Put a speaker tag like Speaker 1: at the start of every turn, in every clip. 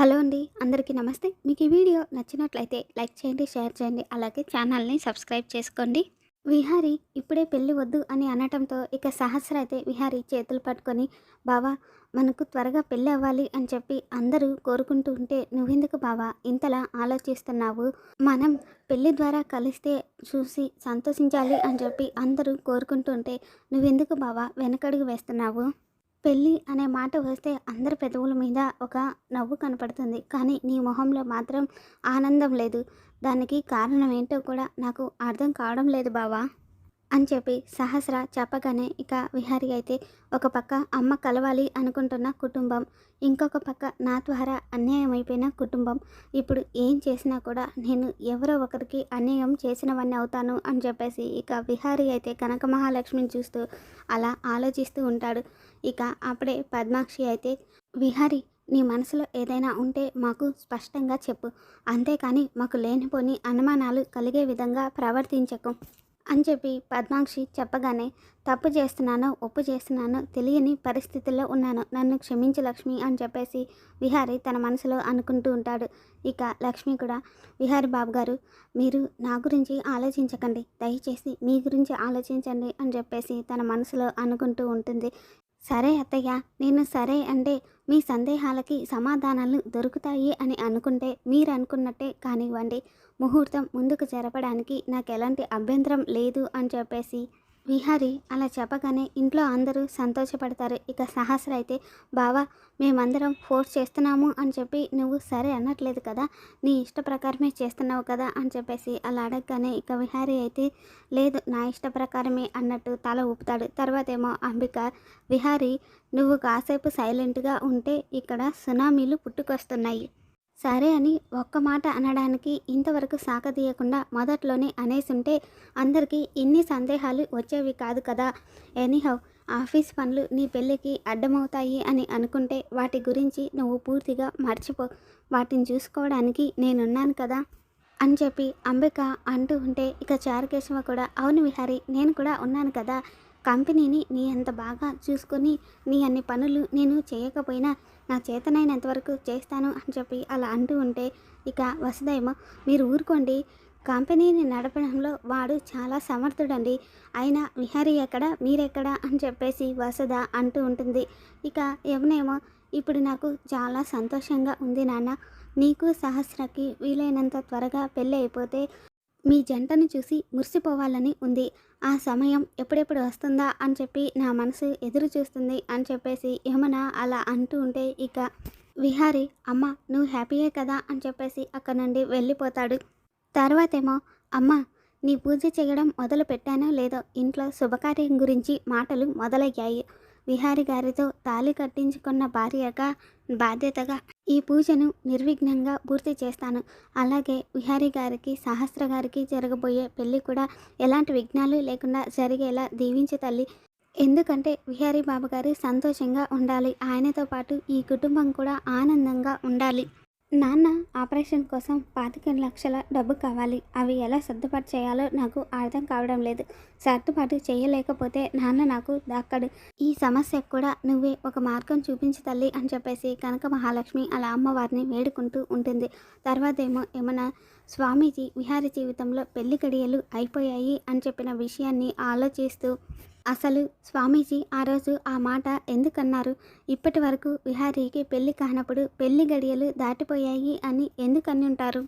Speaker 1: Hello అండి అందరికీ నమస్తే. మీకు ఈ వీడియో నచ్చినట్లయితే లైక్ చేయండి షేర్ చేయండి అలాగే ఛానల్ని సబ్స్క్రైబ్ చేసుకోండి. విహారీ ఇప్పుడే పెళ్ళి వద్దు అని అనటంతో ఇక సహస్ర అయితే విహారీ చేతులు పట్టుకొని బావా మనకు త్వరగా పెళ్ళి అవ్వాలి అని చెప్పి అందరూ కోరుకుంటూ ఉంటే నువ్వెందుకు బావా ఇంతలా ఆలోచిస్తున్నావు? మనం పెళ్ళి ద్వారా కలిస్తే చూసి సంతోషించాలి అని చెప్పి అందరూ కోరుకుంటూ ఉంటే నువ్వెందుకు బావా వెనకడుగు వేస్తున్నావు? పెళ్ళి అనే మాట వస్తే అందరి పెదవుల మీద ఒక నవ్వు కనపడుతుంది. కానీ నీ మొహంలో మాత్రం ఆనందం లేదు. దానికి కారణం ఏంటో కూడా నాకు అర్థం కావడం లేదు బావా. అని చెప్పి సహస్ర చెప్పగానే ఇక విహారి అయితే ఒక పక్క అమ్మ కలవాలి అనుకుంటున్న కుటుంబం ఇంకొక పక్క నా ద్వారా అన్యాయం అయిపోయిన కుటుంబం. ఇప్పుడు ఏం చేసినా కూడా నేను ఎవరో ఒకరికి అన్యాయం చేసినవన్నీ అవుతాను అని చెప్పేసి ఇక విహారి అయితే కనక మహాలక్ష్మిని చూస్తూ అలా ఆలోచిస్తూ ఉంటాడు. ఇక అప్పుడే పద్మాక్షి అయితే విహారి నీ మనసులో ఏదైనా ఉంటే మాకు స్పష్టంగా చెప్పు. అంతేకాని మాకు లేనిపోని అనుమానాలు కలిగే విధంగా ప్రవర్తించకు. అని చెప్పి పద్మాక్షి చెప్పగానే తప్పు చేస్తున్నానో ఒప్పు చేస్తున్నానో తెలియని పరిస్థితుల్లో ఉన్నాను. నన్ను క్షమించు లక్ష్మి అని చెప్పేసి విహారి తన మనసులో అనుకుంటూ ఉంటాడు. ఇక లక్ష్మి కూడా విహారి బాబు గారు మీరు నా గురించి ఆలోచించకండి. దయచేసి మీ గురించి ఆలోచించండి అని చెప్పేసి తన మనసులో అనుకుంటూ ఉంటుంది. సరే అత్తయ్య నేను సరే అంటే మీ సందేహాలకి సమాధానాలు దొరుకుతాయి అని అనుకుంటే మీరు అనుకున్నట్టే కానివ్వండి. ముహూర్తం ముందుకు జరపడానికి నాకు ఎలాంటి అభ్యంతరం లేదు అని చెప్పేసి విహారి అలా చెప్పగానే ఇంట్లో అందరూ సంతోషపడతారు. ఇక సహస్ర అయితే బావా మేమందరం ఫోర్స్ చేస్తున్నాము అని చెప్పి నువ్వు సరే అనట్లేదు కదా నీ ఇష్ట ప్రకారమే చేస్తున్నావు కదా అని చెప్పేసి అలా అడగగానే ఇక విహారి అయితే లేదు నా ఇష్ట ప్రకారమే అన్నట్టు తల ఊపుతాడు. తర్వాత ఏమో అంబిక విహారి నువ్వు కాసేపు సైలెంట్గా ఉంటే ఇక్కడ సునామీలు పుట్టుకొస్తున్నాయి. సరే అని ఒక్క మాట అనడానికి ఇంతవరకు సాగదీయకుండా మొదట్లోనే అనేసుంటే అందరికీ ఇన్ని సందేహాలు వచ్చేవి కాదు కదా. ఎనీహౌ ఆఫీస్ పనులు నీ పెళ్ళికి అడ్డమవుతాయి అని అనుకుంటే వాటి గురించి నువ్వు పూర్తిగా మర్చిపో వాటిని చూసుకోవడానికి నేనున్నాను కదా. అని చెప్పి అంబిక అంటూ ఉంటే ఇక చారుకేశవ కూడా అవును విహారి నేను కూడా ఉన్నాను కదా. కంపెనీని నీ అంత బాగా చూసుకొని నీ అన్ని పనులు నేను చేయకపోయినా నా చేతనైనంత వరకు చేస్తాను అని చెప్పి అలా అంటూ ఉంటే ఇక వసుదేమో మీరు ఊరుకోండి. కంపెనీని నడపడంలో వాడు చాలా సమర్థుడండి. అయినా విహారీ ఎక్కడ మీరెక్కడ? అని చెప్పేసి వసుధ అంటూ ఉంటుంది. ఇక ఎవనేమో ఇప్పుడు నాకు చాలా సంతోషంగా ఉంది నాన్న. నీకు సహస్రకి వీలైనంత త్వరగా పెళ్ళి అయిపోతే మీ జంటను చూసి మురిసిపోవాలని ఉంది. ఆ సమయం ఎప్పుడెప్పుడు వస్తుందా అని చెప్పి నా మనసు ఎదురు చూస్తుంది అని చెప్పేసి యమున అలా అంటూ ఉంటే ఇక విహారి అమ్మ నువ్వు హ్యాపీయే కదా? అని చెప్పేసి అక్కడ నుండి వెళ్ళిపోతాడు. తర్వాతేమో అమ్మ నీ పూజ చేయడం మొదలు పెట్టానో లేదో ఇంట్లో శుభకార్యం గురించి మాటలు మొదలయ్యాయి. విహారి గారితో తాళి కట్టించుకున్న భార్యగా బాధ్యతగా ఈ పూజను నిర్విఘ్నంగా పూర్తి చేస్తాను. అలాగే విహారి గారికి సహస్ర గారికి జరగబోయే పెళ్ళి కూడా ఎలాంటి విఘ్నాలు లేకుండా జరిగేలా దీవించి తల్లి. ఎందుకంటే విహారీ బాబు గారు సంతోషంగా ఉండాలి. ఆయనతో పాటు ఈ కుటుంబం కూడా ఆనందంగా ఉండాలి. నాన్న ఆపరేషన్ కోసం పాతిక లక్షల డబ్బు కావాలి. అవి ఎలా సర్దుబాటు చేయాలో నాకు అర్థం కావడం లేదు. సర్దుబాటు చేయలేకపోతే నాన్న నాకు దక్కడు. ఈ సమస్యకు కూడా నువ్వే ఒక మార్గం చూపించి తల్లి అని చెప్పేసి కనక మహాలక్ష్మి అలా అమ్మవారిని వేడుకుంటూ ఉంటుంది. తర్వాత ఏమో ఏమన్నా స్వామీజీ విహారి జీవితంలో పెళ్ళి గడియలు అయిపోయాయి అని చెప్పిన విషయాన్ని ఆలోచిస్తూ అసలు స్వామీజీ ఆ రోజు ఆ మాట ఎందుకన్నారు? ఇప్పటి వరకు విహారీకి పెళ్ళి కానప్పుడు పెళ్ళి గడియలు దాటిపోయాయి అని ఎందుకని ఉంటారు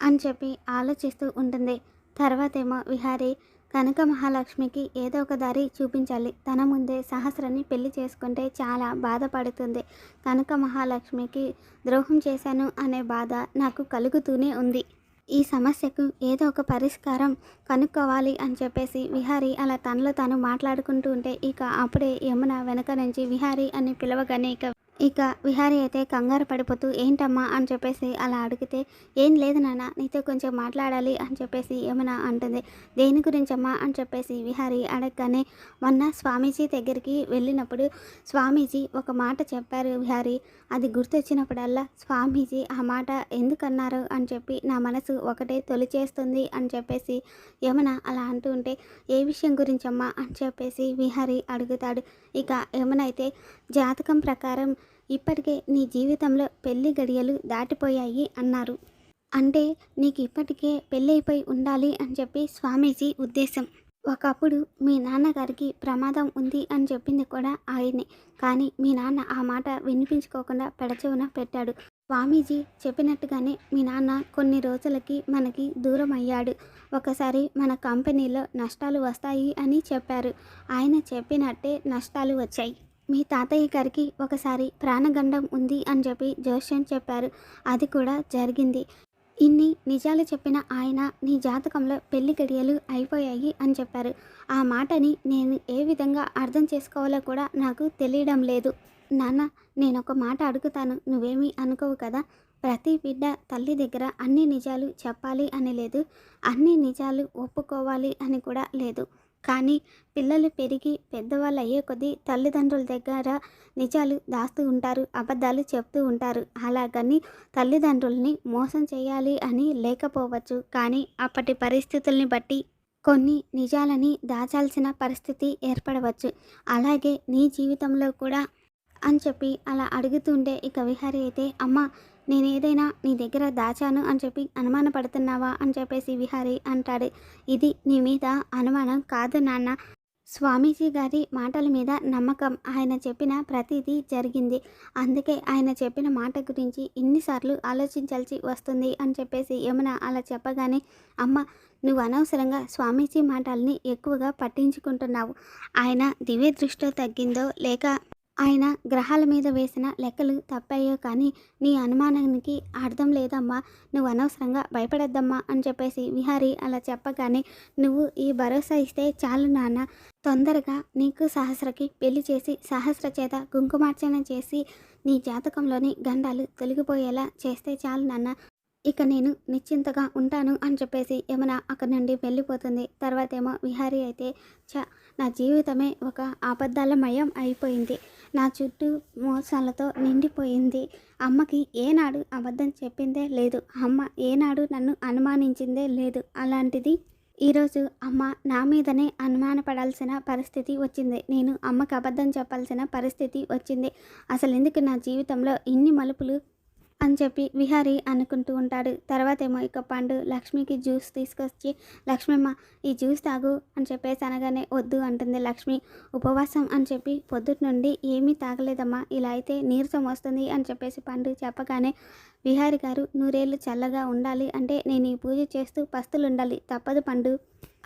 Speaker 1: అని చెప్పి ఆలోచిస్తూ ఉంటుంది. తర్వాతేమో విహారీ కనక మహాలక్ష్మికి ఏదో ఒక దారి చూపించాలి. తన ముందే సహస్రని పెళ్ళి చేసుకుంటే చాలా బాధపడుతుంది. కనక మహాలక్ష్మికి ద్రోహం చేశాను అనే బాధ నాకు కలుగుతూనే ఉంది. ఈ సమస్యకు ఏదో ఒక పరిష్కారం కనుక్కోవాలి అని చెప్పేసి విహారీ అలా తనలో తాను మాట్లాడుకుంటూ ఉంటే ఇక అప్పుడే యమున వెనక నుంచి విహారీ అని పిలవగానే ఇక ఇక విహారీ అయితే కంగారు పడిపోతూ ఏంటమ్మా? అని చెప్పేసి అలా అడిగితే ఏం లేదు నాన్న నీతో కొంచెం మాట్లాడాలి అని చెప్పేసి ఏమైనా అంటుంది. దేని గురించమ్మా? అని చెప్పేసి విహారీ అడగగానే మొన్న స్వామీజీ దగ్గరికి వెళ్ళినప్పుడు స్వామీజీ ఒక మాట చెప్పారు విహారీ. అది గుర్తొచ్చినప్పుడల్లా స్వామీజీ ఆ మాట ఎందుకన్నారు? అని చెప్పి నా మనసు ఒకటే తొలిచేస్తుంది అని చెప్పేసి యమున అలా అంటూ ఉంటే ఏ విషయం గురించమ్మా? అని చెప్పేసి విహారీ అడుగుతాడు. ఇక యమున అయితే జాతకం ప్రకారం ఇప్పటికే నీ జీవితంలో పెళ్ళి గడియలు దాటిపోయాయి అన్నారు. అంటే నీకు ఇప్పటికే పెళ్ళైపోయి ఉండాలి అని చెప్పి స్వామీజీ ఉద్దేశం. ఒకప్పుడు మీ నాన్నగారికి ప్రమాదం ఉంది అని చెప్పింది కూడా ఆయనే. కానీ మీ నాన్న ఆ మాట వినిపించుకోకుండా పెడచెవున పెట్టాడు. స్వామీజీ చెప్పినట్టుగానే మీ నాన్న కొన్ని రోజులకి మనకి దూరం అయ్యాడు ఒకసారి మన కంపెనీలో నష్టాలు వస్తాయి అని చెప్పారు. ఆయన చెప్పినట్టే నష్టాలు వచ్చాయి. మీ తాతయ్య గారికి ఒకసారి ప్రాణగండం ఉంది అని చెప్పి జోష్యం చెప్పారు. అది కూడా జరిగింది. ఇన్ని నిజాలు చెప్పిన ఆయన నీ జాతకంలో పెళ్ళి గడియలు అయిపోయాయి అని చెప్పారు. ఆ మాటని నేను ఏ విధంగా అర్థం చేసుకోవాలో కూడా నాకు తెలియడం లేదు. నాన్న నేను ఒక మాట అడుగుతాను. నువ్వేమీ అనుకోవు కదా? ప్రతి బిడ్డ తల్లి దగ్గర అన్ని నిజాలు చెప్పాలి అని లేదు. అన్ని నిజాలు ఒప్పుకోవాలి అని కూడా లేదు. కానీ పిల్లలు పెరిగి పెద్దవాళ్ళు అయ్యే కొద్దీ తల్లిదండ్రుల దగ్గర నిజాలు దాస్తూ ఉంటారు అబద్ధాలు చెప్తూ ఉంటారు. అలాగని తల్లిదండ్రుల్ని మోసం చేయాలి అని లేకపోవచ్చు. కానీ అప్పటి పరిస్థితుల్ని బట్టి కొన్ని నిజాలని దాచాల్సిన పరిస్థితి ఏర్పడవచ్చు. అలాగే నీ జీవితంలో కూడా అని చెప్పి అలా అడుగుతుంటే ఇక విహారీ అయితే అమ్మ నేనేదైనా నీ దగ్గర దాచాను అని చెప్పి అనుమానపడుతున్నావా అని చెప్పేసి విహారి అంటాడు. ఇది నీ మీద అనుమానం కాదు నాన్న. స్వామీజీ గారి మాటల మీద నమ్మకం. ఆయన చెప్పిన ప్రతిదీ జరిగింది. అందుకే ఆయన చెప్పిన మాట గురించి ఇన్నిసార్లు ఆలోచించాల్సి వస్తుంది అని చెప్పేసి యమున అలా చెప్పగానే అమ్మ నువ్వు అనవసరంగా స్వామీజీ మాటల్ని ఎక్కువగా పట్టించుకుంటున్నావు. ఆయన దివ్య దృష్టిలో తగ్గిందో లేక ఆయన గ్రహాల మీద వేసిన లెక్కలు తప్పాయో కానీ నీ అనుమానానికి అర్థం లేదమ్మా. నువ్వు అనవసరంగా భయపడద్దమ్మా అని చెప్పేసి విహారీ అలా చెప్పగానే నువ్వు ఈ భరోసా ఇస్తే చాలు నాన్న. తొందరగా నీకు సహస్రకి పెళ్ళి చేసి సహస్ర చేత కుంకుమార్చన చేసి నీ జాతకంలోని గండాలు తొలగిపోయేలా చేస్తే చాలు నాన్న. ఇక నేను నిశ్చింతగా ఉంటాను అని చెప్పేసి యమున అక్కడి నుండి వెళ్ళిపోతుంది. తర్వాత ఏమో విహారీ అయితే చ నా జీవితమే ఒక అబద్ధాలమయం అయిపోయింది. నా చుట్టూ మోసాలతో నిండిపోయింది. అమ్మకి ఏనాడు అబద్ధం చెప్పిందే లేదు. అమ్మ ఏనాడు నన్ను అనుమానించిందే లేదు. అలాంటిది ఈరోజు అమ్మ నా మీదనే అనుమానపడాల్సిన పరిస్థితి వచ్చింది. నేను అమ్మకి అబద్ధం చెప్పాల్సిన పరిస్థితి వచ్చింది. అసలు ఎందుకు నా జీవితంలో ఇన్ని మలుపులు అని చెప్పి విహారి అనుకుంటూ ఉంటాడు. తర్వాత ఏమో ఇక పండు లక్ష్మికి జ్యూస్ తీసుకొచ్చి లక్ష్మమ్మ ఈ జ్యూస్ తాగు అని చెప్పేసి అనగానే వద్దు అంటుంది లక్ష్మి. ఉపవాసం అని చెప్పి పొద్దుటి నుండి ఏమీ తాగలేదమ్మా ఇలా అయితే నీరసం వస్తుంది అని చెప్పేసి పండు చెప్పగానే విహారి గారు నూరేళ్ళు చల్లగా ఉండాలి అంటే నేను ఈ పూజ చేస్తూ పస్తులు ఉండాలి తప్పదు పండు.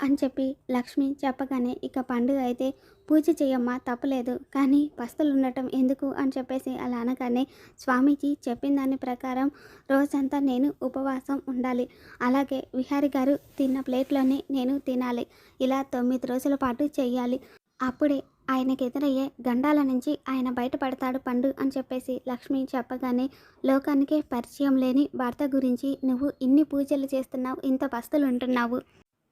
Speaker 1: అని చెప్పి లక్ష్మి చెప్పగానే ఇక పండుగ అయితే పూజ చేయమ్మా తప్పలేదు. కానీ పస్తులు ఉండటం ఎందుకు అని చెప్పేసి అలా అనగానే స్వామీజీ చెప్పిన దాని ప్రకారం రోజంతా నేను ఉపవాసం ఉండాలి. అలాగే విహారి గారు తిన్న ప్లేట్లోనే నేను తినాలి. ఇలా తొమ్మిది రోజుల పాటు చేయాలి అప్పుడే ఆయనకి ఎదురయ్యే గండాల నుంచి ఆయన బయటపడతాడు పండు అని చెప్పేసి లక్ష్మి చెప్పగానే లోకానికే పరిచయం లేని భర్త గురించి నువ్వు ఇన్ని పూజలు చేస్తున్నావు ఇంత పస్తులు ఉంటున్నావు.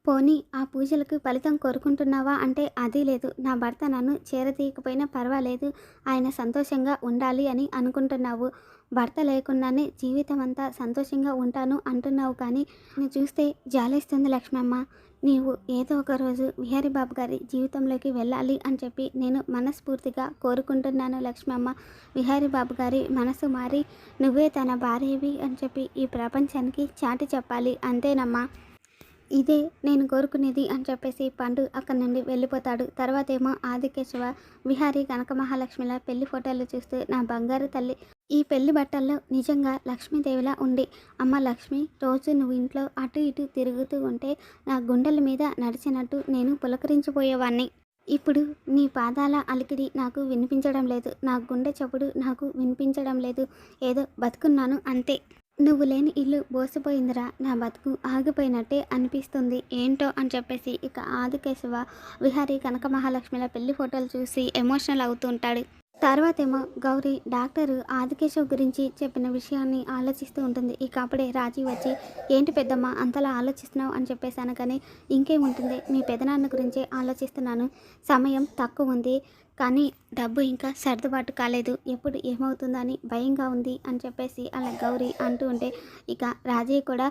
Speaker 1: పోనీ ఆ పూజలకు ఫలితం కోరుకుంటున్నావా? అంటే అది లేదు. నా భర్త నన్ను చేరతీయకపోయినా పర్వాలేదు. ఆయన సంతోషంగా ఉండాలి అని అనుకుంటున్నావు. భర్త లేకుండానే జీవితం అంతా సంతోషంగా ఉంటాను అంటున్నావు కానీ నేను చూస్తే జాలేస్తుంది లక్ష్మమ్మ. నీవు ఏదో ఒక రోజు విహారీ బాబు గారి జీవితంలోకి వెళ్ళాలి అని చెప్పి నేను మనస్ఫూర్తిగా కోరుకుంటున్నాను లక్ష్మమ్మ. విహారీ బాబు గారి మనసు మారి నువ్వే తన భార్యవి అని చెప్పి ఈ ప్రపంచానికి చాటి చెప్పాలి. అంతేనమ్మా. ఇదే నేను కోరుకునేది అని చెప్పేసి పండు అక్కడి నుండి వెళ్ళిపోతాడు. తర్వాత ఏమో ఆదికేశవ విహారీ కనక మహాలక్ష్మిల పెళ్ళి ఫోటోలు చూస్తూ నా బంగారు తల్లి ఈ పెళ్ళి బట్టల్లో నిజంగా లక్ష్మీదేవిలా ఉండి అమ్మ లక్ష్మి రోజు నువ్వు ఇంట్లో అటు ఇటు తిరుగుతూ ఉంటే నా గుండెల మీద నడిచినట్టు నేను పులకరించిపోయేవాణ్ణి. ఇప్పుడు నీ పాదాల అలికిడి నాకు వినిపించడం లేదు. నా గుండె చప్పుడు నాకు వినిపించడం లేదు. ఏదో బతుకున్నాను అంతే. నువ్వు లేని ఇల్లు బోసిపోయిందిరా నా బతుకు ఆగిపోయినట్టే అనిపిస్తుంది. ఏంటో అని చెప్పేసి ఇక ఆదికేశవ విహారీ కనక మహాలక్ష్మిల పెళ్ళి ఫోటోలు చూసి ఎమోషనల్ అవుతూ తర్వాతేమో గౌరీ డాక్టర్ ఆదికేశవ్ గురించి చెప్పిన విషయాన్ని ఆలోచిస్తూ ఉంటుంది. ఇక అప్పుడే రాజీ వచ్చి ఏంటి పెద్దమ్మ అంతలా ఆలోచిస్తున్నావు? అని చెప్పేసి అనగానే ఇంకేముంటుంది? మీ పెదనాన్న గురించే ఆలోచిస్తున్నాను. సమయం తక్కువ ఉంది కానీ డబ్బు ఇంకా సర్దుబాటు కాలేదు. ఎప్పుడు ఏమవుతుందని భయంగా ఉంది అని చెప్పేసి అలా గౌరీ అంటూ ఉంటే ఇక రాజీ కూడా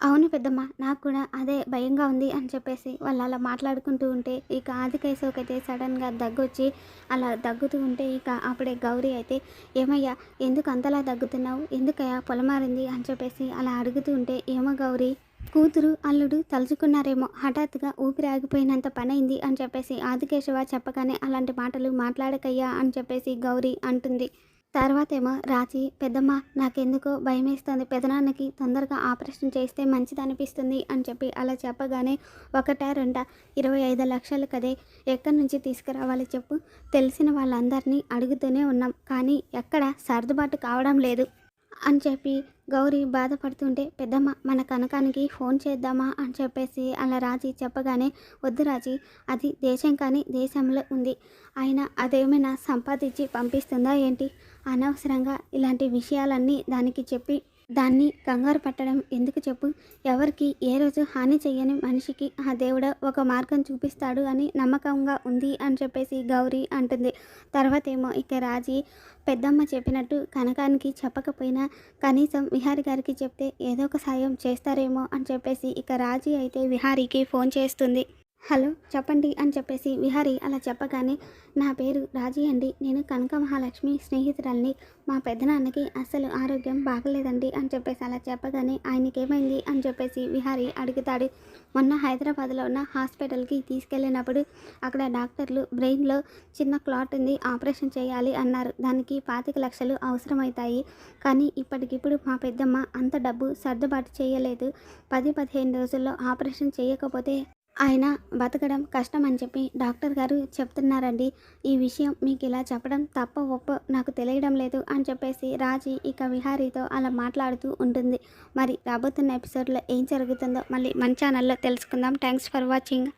Speaker 1: అవును పెద్దమ్మ నాకు కూడా అదే భయంగా ఉంది అని చెప్పేసి వాళ్ళు అలా మాట్లాడుకుంటూ ఉంటే ఇక ఆదికేశవకైతే సడన్గా దగ్గొచ్చి అలా దగ్గుతూ ఉంటే ఇక అప్పుడే గౌరీ అయితే ఏమయ్యా ఎందుకు అంతలా దగ్గుతున్నావు? ఎందుకయ్యా పొలమారింది? అని చెప్పేసి అలా అడుగుతూ ఉంటే ఏమో గౌరీ కూతురు అల్లుడు తలుచుకున్నారేమో హఠాత్తుగా ఊపిరి ఆగిపోయినంత పనైంది అని చెప్పేసి ఆదికేశవ చెప్పగానే అలాంటి మాటలు మాట్లాడకయ్యా అని చెప్పేసి గౌరీ అంటుంది. తర్వాత ఏమో రాజీ పెద్దమ్మ నాకెందుకో భయమేస్తుంది. పెదనాన్నకి తొందరగా ఆపరేషన్ చేస్తే మంచిది అనిపిస్తుంది అని చెప్పి అలా చెప్పగానే ఒకట రెండా ఇరవై ఐదు లక్షలు కదే ఎక్కడి నుంచి తీసుకురావాలి చెప్పు. తెలిసిన వాళ్ళందరినీ అడుగుతూనే ఉన్నాం కానీ ఎక్కడ సర్దుబాటు కావడం లేదు అని చెప్పి గౌరీ బాధపడుతుంటే పెద్దమ్మ మన కనకానికి ఫోన్ చేద్దామా అని చెప్పేసి అలా రాజీ చెప్పగానే వద్దు రాజీ అది దేశం కానీ దేశంలో ఉంది. ఆయన అదేమైనా సంపాదించి పంపిస్తుందా ఏంటి? అనవసరంగా ఇలాంటి విషయాలన్నీ దానికి చెప్పి దాన్ని కంగారు పట్టడం ఎందుకు చెప్పు? ఎవరికి ఏ రోజు హాని చేయని మనిషికి ఆ దేవుడు ఒక మార్గం చూపిస్తాడు అని నమ్మకంగా ఉంది అని చెప్పేసి గౌరీ అంటుంది. తర్వాత ఏమో ఇక రాజీ పెద్దమ్మ చెప్పినట్టు కనకానికి చెప్పకపోయినా కనీసం విహారి గారికి చెప్తే ఏదో ఒక సాయం చేస్తారేమో అని చెప్పేసి ఇక రాజీ అయితే విహారీకి ఫోన్ చేస్తుంది. హలో చెప్పండి అని చెప్పేసి విహారి అలా చెప్పగానే నా పేరు రాజీ అండి. నేను కనక మహాలక్ష్మి స్నేహితురాల్ని. మా పెద్దనాన్నకి అసలు ఆరోగ్యం బాగలేదండి అని చెప్పేసి అలా చెప్పగానే ఆయనకి ఏమైంది అని చెప్పేసి విహారి అడుగుతాడు. మొన్న హైదరాబాద్లో ఉన్న హాస్పిటల్కి తీసుకెళ్ళినప్పుడు అక్కడ డాక్టర్లు బ్రెయిన్లో చిన్న క్లాట్ ఉంది ఆపరేషన్ చేయాలి అన్నారు. దానికి పాతిక లక్షలు అవసరమవుతాయి. కానీ ఇప్పటికిప్పుడు మా పెద్దమ్మ అంత డబ్బు సర్దుబాటు చేయలేదు. పది పదిహేను రోజుల్లో ఆపరేషన్ చేయకపోతే ఆయన బతకడం కష్టం అని చెప్పి డాక్టర్ గారు చెప్తున్నారండి. ఈ విషయం మీకు ఇలా చెప్పడం తప్ప ఒప్ప నాకు తెలియడం లేదు అని చెప్పేసి రాజీ ఇక విహారీతో అలా మాట్లాడుతూ ఉంటుంది. మరి రాబోతున్న ఎపిసోడ్లో ఏం జరుగుతుందో మళ్ళీ మన ఛానల్లో తెలుసుకుందాం. Thanks for watching.